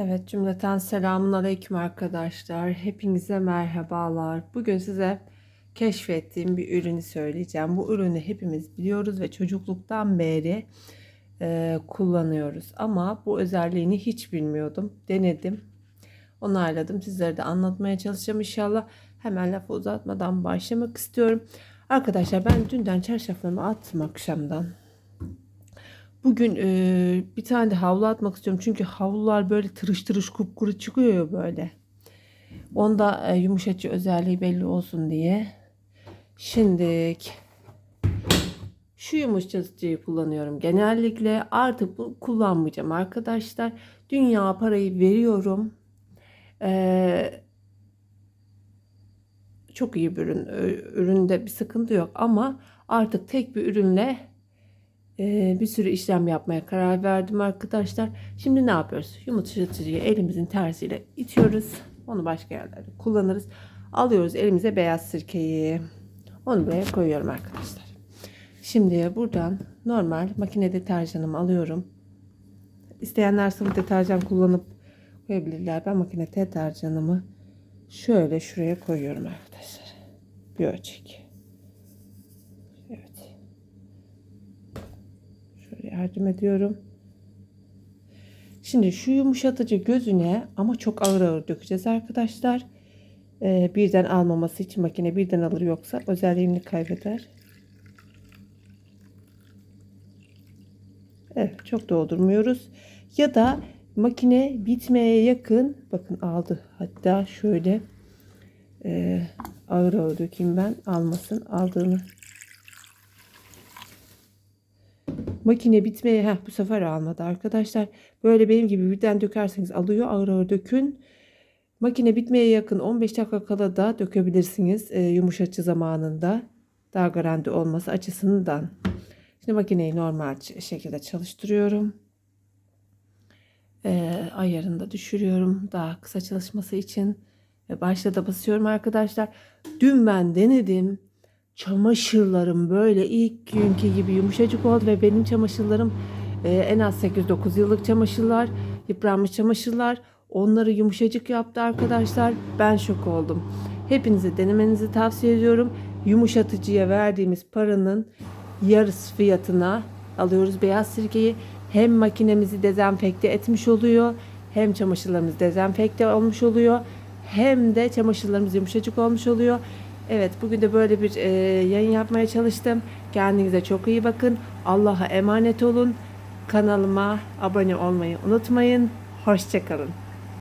Evet cümleten selamun aleyküm arkadaşlar. Hepinize merhabalar. Bugün size keşfettiğim bir ürünü söyleyeceğim. Bu ürünü hepimiz biliyoruz ve çocukluktan beri e, kullanıyoruz. Ama bu özelliğini hiç bilmiyordum. Denedim. Onayladım. Sizlere de anlatmaya çalışacağım inşallah. Hemen lafı uzatmadan başlamak istiyorum. Arkadaşlar ben dünden çarşaflarımı attım akşamdan. Bugün e, bir tane de havlu atmak istiyorum. Çünkü havlular böyle tırış tırış kupkuru çıkıyor ya böyle. Onda e, yumuşatıcı özelliği belli olsun diye. Şimdi şu yumuşatıcıyı kullanıyorum. Genellikle artık bu kullanmayacağım arkadaşlar. Dünya parayı veriyorum. Ee, çok iyi bir ürün. Üründe bir sıkıntı yok ama artık tek bir ürünle ee, bir sürü işlem yapmaya karar verdim arkadaşlar. Şimdi ne yapıyoruz? Yumuşatıcıyı elimizin tersiyle itiyoruz. Onu başka yerlerde kullanırız. Alıyoruz elimize beyaz sirkeyi. Onu buraya koyuyorum arkadaşlar. Şimdi buradan normal makine deterjanımı alıyorum. İsteyenler sıvı deterjan kullanıp koyabilirler. Ben makine deterjanımı şöyle şuraya koyuyorum arkadaşlar. Bir ölçek. Evet. Şöyle yardım ediyorum. Şimdi şu yumuşatıcı gözüne ama çok ağır ağır dökeceğiz arkadaşlar. Ee, birden almaması için makine birden alır yoksa özelliğini kaybeder. Evet çok doldurmuyoruz. Ya da makine bitmeye yakın bakın aldı. Hatta şöyle e, ağır ağır dökeyim ben almasın aldığını Makine bitmeye heh, bu sefer almadı arkadaşlar. Böyle benim gibi birden dökerseniz alıyor ağır ağır dökün. Makine bitmeye yakın 15 dakika kala da dökebilirsiniz e, yumuşatıcı zamanında. Daha garanti olması açısından. Şimdi makineyi normal şekilde çalıştırıyorum. E, ayarını düşürüyorum daha kısa çalışması için. Başta da basıyorum arkadaşlar. Dün ben denedim çamaşırlarım böyle ilk günkü gibi yumuşacık oldu ve benim çamaşırlarım e, en az 8-9 yıllık çamaşırlar, yıpranmış çamaşırlar. Onları yumuşacık yaptı arkadaşlar. Ben şok oldum. Hepinize denemenizi tavsiye ediyorum. Yumuşatıcıya verdiğimiz paranın yarısı fiyatına alıyoruz beyaz sirkeyi. Hem makinemizi dezenfekte etmiş oluyor, hem çamaşırlarımız dezenfekte olmuş oluyor, hem de çamaşırlarımız yumuşacık olmuş oluyor. Evet bugün de böyle bir e, yayın yapmaya çalıştım. Kendinize çok iyi bakın. Allah'a emanet olun. Kanalıma abone olmayı unutmayın. Hoşçakalın.